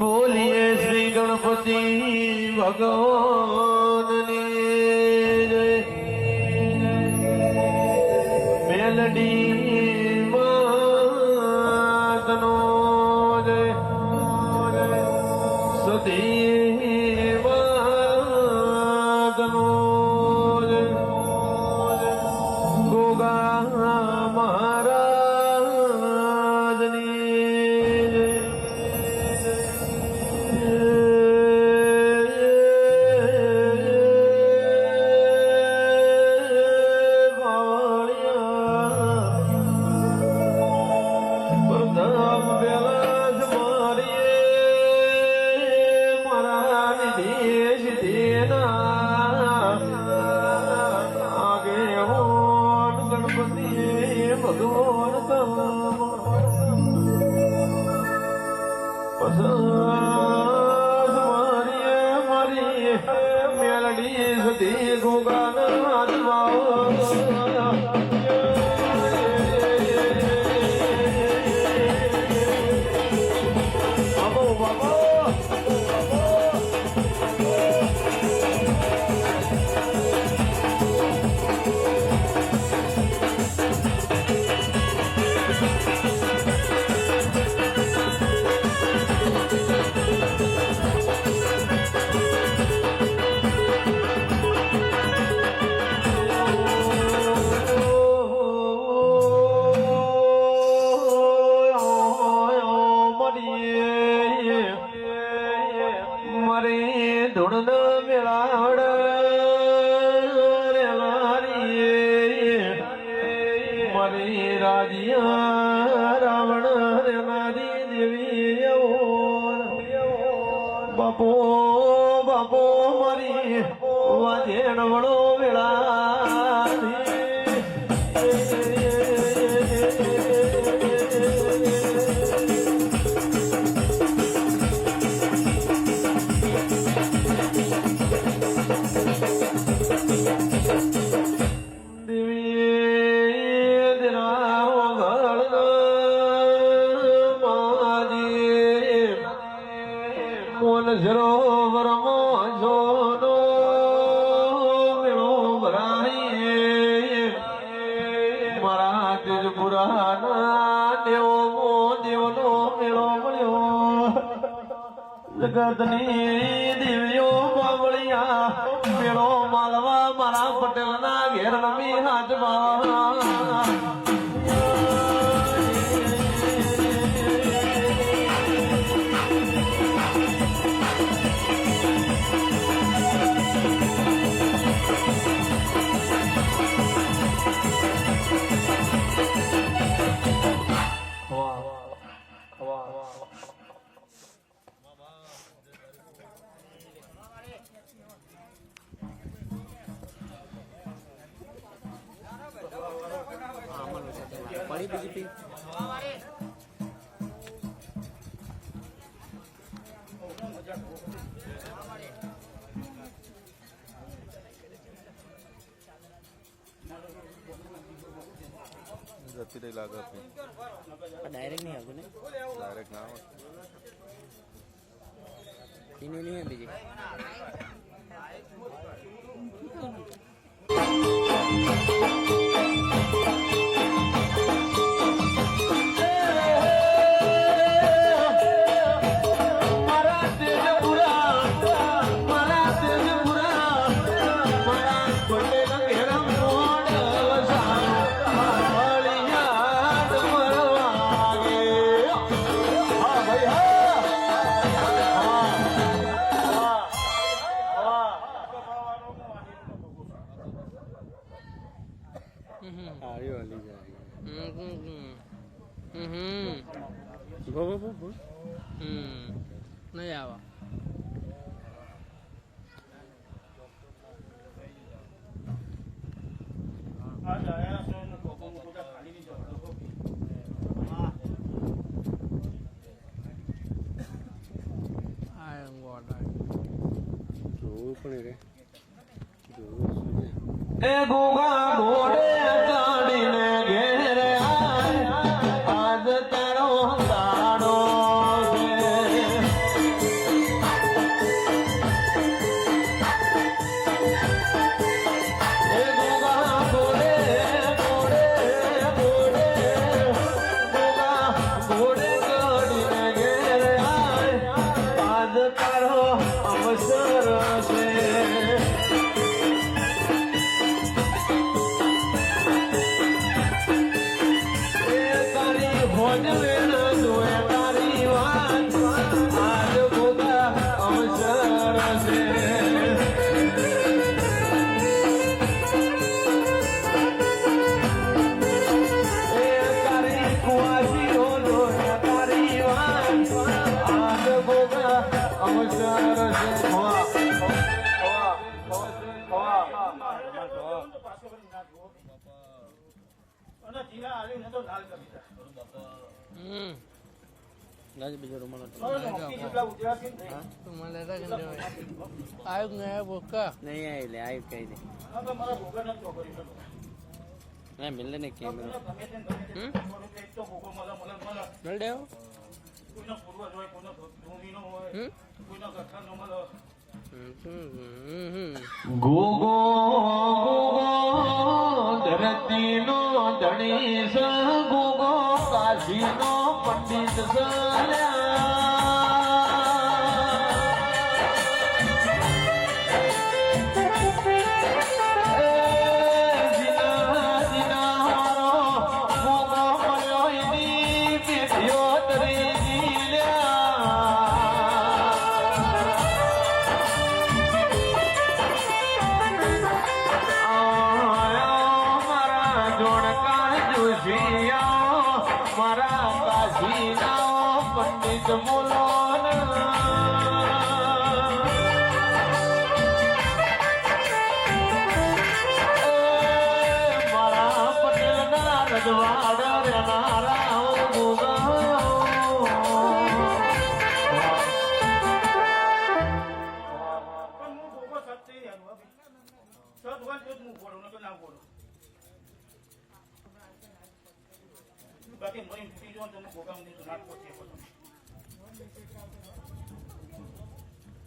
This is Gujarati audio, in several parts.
બોલીએ શ્રી ગણપતિ ભગવાન. Yeah. લી સુધી ગુગા પટેલના ઘેર રમી હાથમાં આવી બીજી પી જતી રહી લાગે ડાયરેક્ટ નહીં આવતું ને? ડાયરેક્ટ ના આવે નહીં હતી નહીં આવા. જોવું એ ગોગા લાજ બીજો રૂમાલ હતો. તું મને લેતા કે નહીં? આવ્યું કે નહીં આવ્યું બોકા નહીં. આવી લે આવી કહી દે ના મિલે ને કેમ હમ? મળી દેવો. હમ? હમ હમ હમ ગોગો ધરતી નો ધણી સ ગોગો કાશીનો પંડિત મારા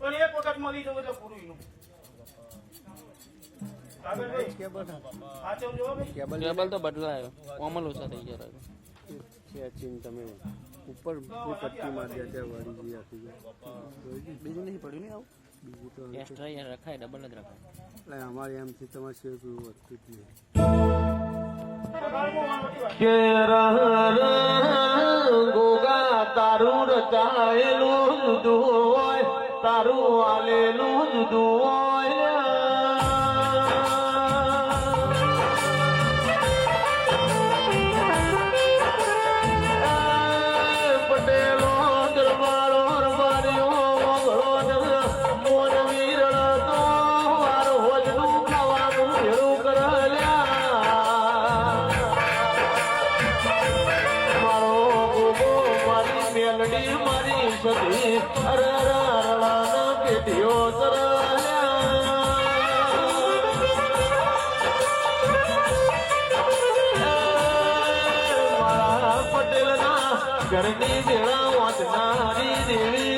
પણ એક વખત મળી જવું એટલે પૂરું એનું. આગળ ભાઈ, સાચવજો હો ભાઈ. કેબલ કેબલ તો બદલાયો કોમલ ઓછા થઈ ગયા ખેંચીને તમે ઉપર જે પટ્ટી મારી દે ત્યાં વાળી જે આપી જાય બીજું નહીં પડ્યું નહીં આવું બીજું તો એક્સ્ટ્રા યાર રખાય ડબલ જ રખાય એટલે અમારે એમથી તમારે સિવાય કોઈ વધતું જ નહીં બાળકો વાંધો નથી. કે રહ ગોગા તારું રચાયેલું જુદું હોય તારું આલેલું જુદું હોય. પટેલના ઘરની વેળા વાંચનારી દેવી.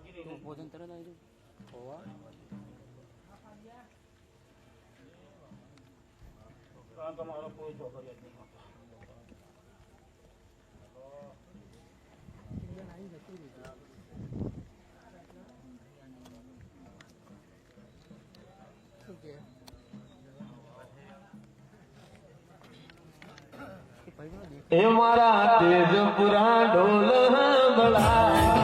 તું ભોજન તરત આવી જવું એ મારા તેજપુરા ઢોલ બળા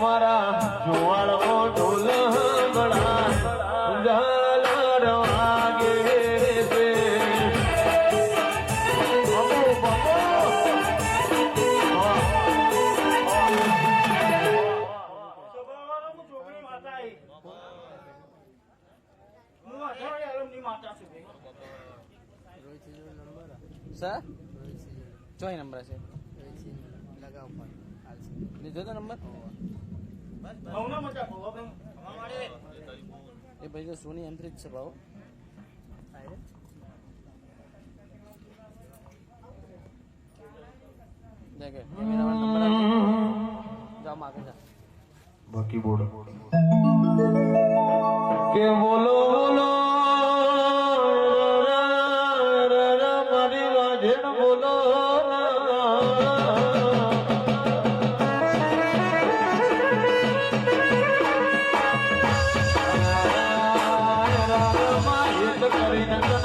મારા લીધો તો નંબર? એ ભાઈ તો સોની એમ થ્રી જ છે ભાવ બાકી બોલો. કે બોલો cadena.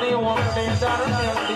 Anyone want to dance out of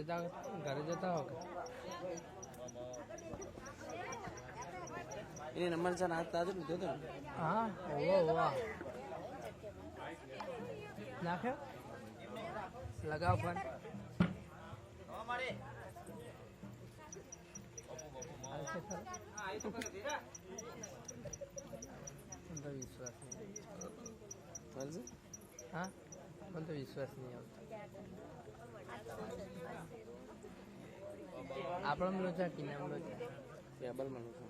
ઘરે જા ઘરે જતા હો એ નંબર છે નાસ્તા તાજો લીધો તો હા ઓવા ઓવા નાખ્યો? લગાવ ફોન. વિશ્વાસ હા? મને વિશ્વાસ નહીં આવતો. આપણે લોચા કે નામ લોચા ટેબલમાં લોચા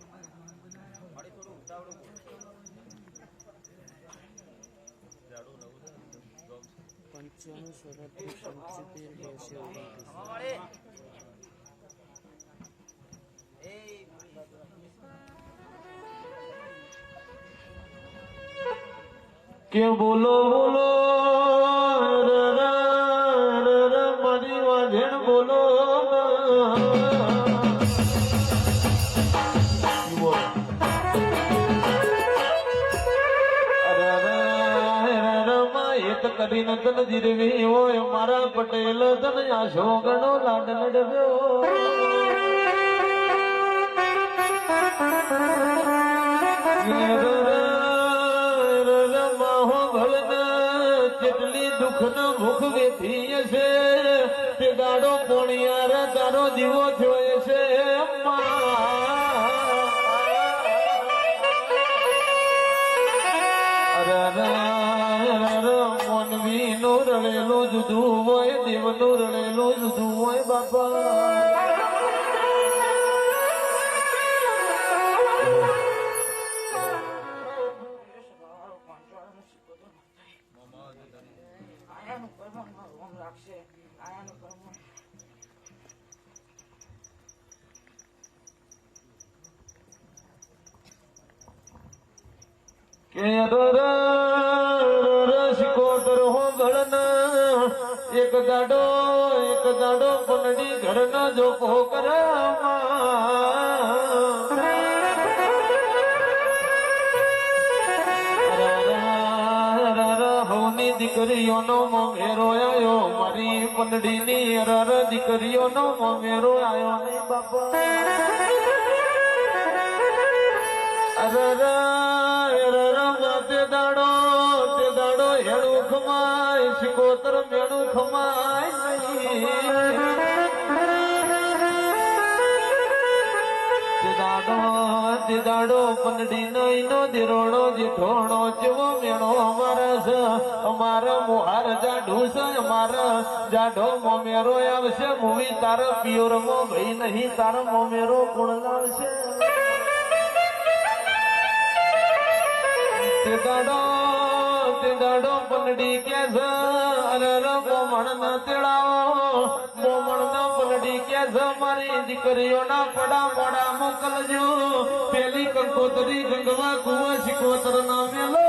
પંચાણું સડત્રીસ પંચોતેર બેસે કે બોલો બોલો વેણ બોલો કરી તન જીરવી હોય, મારા પટેલ તન આશો ગણો લાડ લડવ્યો જેટલી દુઃખ નો મુખ વેઠી હશે તે દાડો પોણિયાર તારો દીવો થયો છે મોનવી નું રડેલું જુદું હોય દેવનું રડેલું જુદું રસકોટર હો ગળના એક દાડો એક દાડો પનડી ઘરના જો હવની દીકરીઓનો મોમેરો આવ્યો મારી પનડીની અરર દીકરીઓનો મોમેરો આવ્યો નહીં બાપા. દાડો હેડું ખમાય, શિકોતર મેળું ખમાય દાડો દાડો પંડડી નો દિરોડો જીઠોણો જેવો મેળો અમારા છે. અમારા મોહાર જાડુ છે, અમારા જાડો મોમેરો આવશે. મુવી તાર પિયોર મો ભાઈ નહીં, તાર મોમેરો ગુણ લાવશે? તે દાડો તે દાડો પલડી કે છે? અરે ર મોમણ ના તેડાવો. બોમણ ન પલડી કે છે? મારી દીકરીઓના પડા મોડા મોકલજો. પેલી કંકોતરી ગંગવા કુવા શિકોતર ના મેલો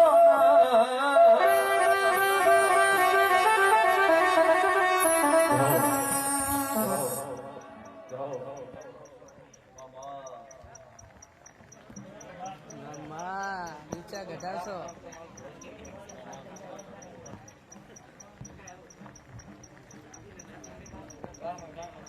ઘટાડશો Graag.